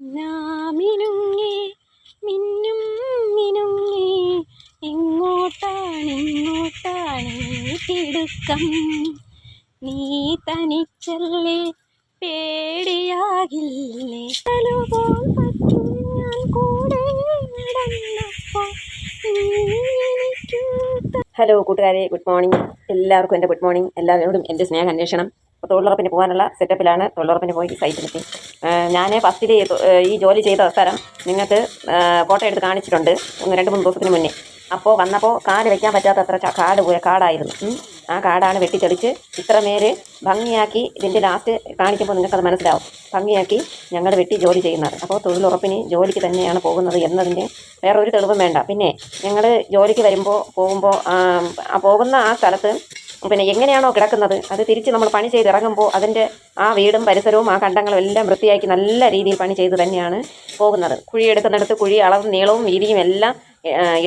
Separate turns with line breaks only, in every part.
നാമിനുങ്ങി മിന്നും മിനുങ്ങി എങ്ങോട്ടാണ് ഈ തിടുക്കം. നീ തനിച്ചല്ലേ പേടിയാകില്ലേ? തലുപോൽ പറ്റും ഞാൻ കൂടെ നടന്നപ്പോൾ
ഹലോ കൂട്ടുകാരെ ഗുഡ് മോർണിംഗ് എല്ലാവർക്കും എന്റെ ഗുഡ് മോർണിംഗ് എല്ലാവരോടും എന്റെ സ്നേഹം അന്വേഷണം. തൊഴിലുറപ്പിന് പോകാനുള്ള സെറ്റപ്പിലാണ് തൊഴിലുറപ്പിന് പോയി സൈറ്റിലെത്തി ഞാൻ ഫസ്റ്റിൽ ഈ ജോലി ചെയ്ത അവസരം നിങ്ങൾക്ക് ഫോട്ടോ എടുത്ത് കാണിച്ചിട്ടുണ്ട് ഒന്ന് രണ്ട് മൂന്ന് ദിവസത്തിന് മുന്നേ. അപ്പോൾ വന്നപ്പോൾ കാട് വെക്കാൻ പറ്റാത്ത അത്ര കാട് പോയ കാടായിരുന്നു ആ കാടാണ് വെട്ടിത്തെളിച്ച് ഇത്രമേര് ഭംഗിയാക്കി ഇതിന്റെ ലാസ്റ്റ് കാണിക്കുമ്പോൾ നിങ്ങൾക്കത് മനസ്സിലാവും. ഭംഗിയാക്കി ഞങ്ങൾ വെട്ടി ജോലി ചെയ്യുന്നത്. അപ്പോൾ തൊഴിലുറപ്പിന് ജോലിക്ക് തന്നെയാണ് പോകുന്നത് എന്നതിന്റെ വേറൊരു തെളിവും വേണ്ട. പിന്നെ ഞങ്ങൾ ജോലിക്ക് വരുമ്പോൾ പോകുമ്പോൾ ആ പോകുന്ന ആ സ്ഥലത്ത് പിന്നെ എങ്ങനെയാണോ കിടക്കുന്നത്? അത് തിരിച്ച് നമ്മൾ പണി ചെയ്ത് ഇറങ്ങുമ്പോൾ അതിന്റെ ആ വീടും പരിസരവും ആ കണ്ടങ്ങളും എല്ലാം വൃത്തിയാക്കി നല്ല രീതിയിൽ പണി ചെയ്ത് തന്നെയാണ് പോകുന്നത്. കുഴി എടുക്കുന്നിടത്ത് കുഴി അളവും നീളവും വീതിയും എല്ലാം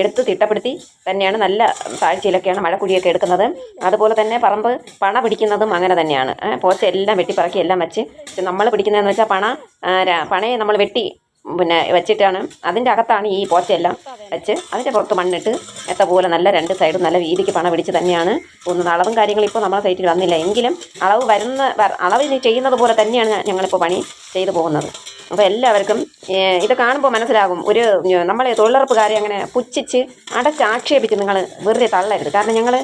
എടുത്ത് തിട്ടപ്പെടുത്തി തന്നെയാണ് നല്ല താഴ്ചയിലൊക്കെയാണ് മഴക്കുഴിയൊക്കെ എടുക്കുന്നത്. അതുപോലെ തന്നെ പറമ്പ് പണ പിടിക്കുന്നതും അങ്ങനെ തന്നെയാണ്. പോച്ച എല്ലാം വെട്ടിപ്പറക്കി എല്ലാം വെച്ച്. നമ്മൾ പിടിക്കുന്നതെന്ന് വെച്ചാൽ പണ പണയെ നമ്മൾ വെട്ടി പിന്നെ വെച്ചിട്ടാണ് അതിന്റെ അകത്താണ് ഈ പോച്ചയെല്ലാം വെച്ച് അതിന്റെ പുറത്ത് മണ്ണിട്ട് എത്ത പോലെ നല്ല രണ്ട് സൈഡും നല്ല വീതിക്ക് പണ പിടിച്ച് തന്നെയാണ് പോകുന്നത്. അളവും കാര്യങ്ങളും ഇപ്പോൾ നമ്മളെ സൈറ്റിൽ വന്നില്ല. എങ്കിലും അളവ് വരുന്ന അളവ് ചെയ്യുന്നത് പോലെ തന്നെയാണ് ഞങ്ങളിപ്പോൾ പണി ചെയ്തു പോകുന്നത്. അപ്പോൾ എല്ലാവർക്കും ഇത് കാണുമ്പോൾ മനസ്സിലാകും. ഒരു നമ്മൾ തൊഴിലുറപ്പുകാരെ അങ്ങനെ പുച്ഛിച്ച് അടച്ചാക്ഷേപിച്ച് നിങ്ങൾ വെറുതെ തള്ളരുത്. കാരണം ഞങ്ങൾ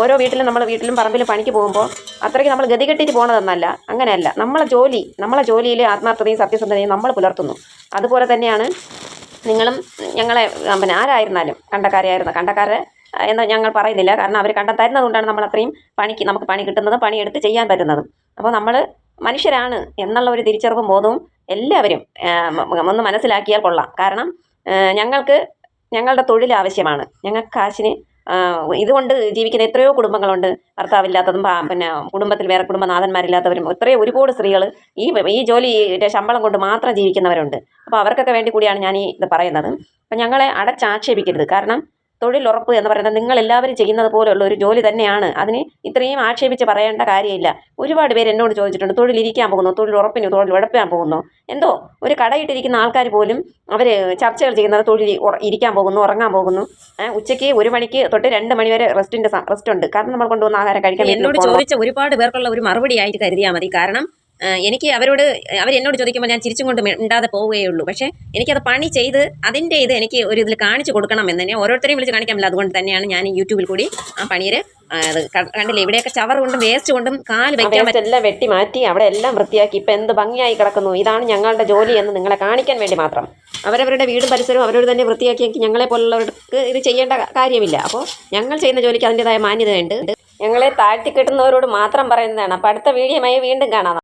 ഓരോ വീട്ടിലും നമ്മൾ വീട്ടിലും പറമ്പിലും പണിക്ക് പോകുമ്പോൾ അത്രയ്ക്ക് നമ്മൾ ഗതികെട്ടിട്ട് പോകണതെന്നല്ല അങ്ങനെയല്ല. നമ്മളെ ജോലി നമ്മളെ ജോലിയിൽ ആത്മാർത്ഥതയും സത്യസന്ധതയും നമ്മൾ പുലർത്തുന്നു. അതുപോലെ തന്നെയാണ് നിങ്ങളും ഞങ്ങളെ പിന്നെ ആരായിരുന്നാലും കണ്ടക്കാരായിരുന്ന കണ്ടക്കാരെ എന്ന് ഞങ്ങൾ പറയുന്നില്ല. കാരണം അവർ കണ്ടം കൊണ്ടാണ് നമ്മൾ അത്രയും പണിക്ക് നമുക്ക് പണി കിട്ടുന്നതും പണിയെടുത്ത് ചെയ്യാൻ പറ്റുന്നതും. അപ്പോൾ നമ്മൾ മനുഷ്യരാണ് എന്നുള്ള ഒരു തിരിച്ചറിവും ബോധവും എല്ലാവരും ഒന്ന് മനസ്സിലാക്കിയാൽ കൊള്ളാം. കാരണം ഞങ്ങൾക്ക് ഞങ്ങളുടെ തൊഴിൽ ആവശ്യമാണ്. ഞങ്ങൾക്ക് കാശിന് ഇതുകൊണ്ട് ജീവിക്കുന്ന എത്രയോ കുടുംബങ്ങളുണ്ട്. ഭർത്താവില്ലാത്തതും പിന്നെ കുടുംബത്തിൽ വേറെ കുടുംബനാഥന്മാരില്ലാത്തവരും എത്രയോ ഒരുപാട് സ്ത്രീകൾ ഈ ഈ ജോലിയുടെ ശമ്പളം കൊണ്ട് മാത്രം ജീവിക്കുന്നവരുണ്ട്. അപ്പോൾ അവർക്കൊക്കെ വേണ്ടി കൂടിയാണ് ഞാൻ ഈ ഇത് പറയുന്നത്. അപ്പോൾ ഞങ്ങളെ അടച്ചാക്ഷേപിക്കരുത്. കാരണം തൊഴിലുറപ്പ് എന്ന് പറയുന്നത് നിങ്ങൾ എല്ലാവരും ചെയ്യുന്നത് പോലെയുള്ള ഒരു ജോലി തന്നെയാണ്. അതിന് ഇത്രയും ആക്ഷേപിച്ച് പറയേണ്ട കാര്യമില്ല. ഒരുപാട് പേര് എന്നോട് ചോദിച്ചിട്ടുണ്ട് തൊഴിലിരിക്കാൻ പോകുന്നു തൊഴിലുറപ്പിന് തൊഴിൽ ഉഴപ്പാൻ പോകുന്നു. എന്തോ ഒരു കടയിട്ടിരിക്കുന്ന ആൾക്കാർ പോലും അവർ ചർച്ചകൾ ചെയ്യുന്നത് തൊഴിൽ ഇരിക്കാൻ പോകുന്നു ഉറങ്ങാൻ പോകുന്നു. ഉച്ചയ്ക്ക് ഒരു മണിക്ക് തൊട്ട് രണ്ട് മണി വരെ റെസ്റ്റിന്റെ റെസ്റ്റ് ഉണ്ട്. കാരണം നമ്മൾ കൊണ്ടുവന്ന ആഹാരം കഴിക്കാൻ എന്നോട് ചോദിച്ച ഒരുപാട് പേർക്കുള്ള ഒരു മറുപടി ആയിട്ട് കരുതിയാൽ മതി. കാരണം എനിക്ക് അവരോട് അവർ എന്നോട് ചോദിക്കുമ്പോൾ ഞാൻ ചിരിച്ചും കൊണ്ട് മിണ്ടാതെ പോവുകയുള്ളൂ പക്ഷേ എനിക്കത് പണി ചെയ്ത് അതിന്റെ ഇത് എനിക്ക് ഒരു ഇതിൽ കാണിച്ചു കൊടുക്കണം എന്ന് തന്നെ ഓരോരുത്തരെയും വിളിച്ച് കാണിക്കാൻ പറ്റില്ല അതുകൊണ്ട് തന്നെയാണ് ഞാൻ യൂട്യൂബിൽ കൂടി ആ പണിയർ അത് കണ്ടില്ലേ ഇവിടെയൊക്കെ ചവർ കൊണ്ടും വേസ്റ്റ് കൊണ്ടും കാൽ വെക്കാൻ എല്ലാം വെട്ടി മാറ്റി അവിടെ എല്ലാം വൃത്തിയാക്കി. ഇപ്പം എന്ത് ഭംഗിയായി കിടക്കുന്നു. ഇതാണ് ഞങ്ങളുടെ ജോലി എന്ന് നിങ്ങളെ കാണിക്കാൻ വേണ്ടി മാത്രം. അവരവരുടെ വീടും പരിസരവും അവരോട് തന്നെ വൃത്തിയാക്കിയെങ്കിൽ ഞങ്ങളെ പോലുള്ളവർക്ക് ഇത് ചെയ്യേണ്ട കാര്യമില്ല. അപ്പോൾ ഞങ്ങൾ ചെയ്യുന്ന ജോലിക്ക് അതിന്റെതായ മാന്യതയുണ്ട്. ഞങ്ങളെ താഴ്ത്തി കെട്ടുന്നവരോട് മാത്രം പറയുന്നതാണ്. അപ്പോൾ അടുത്ത വീഡിയോ വീണ്ടും കാണാം.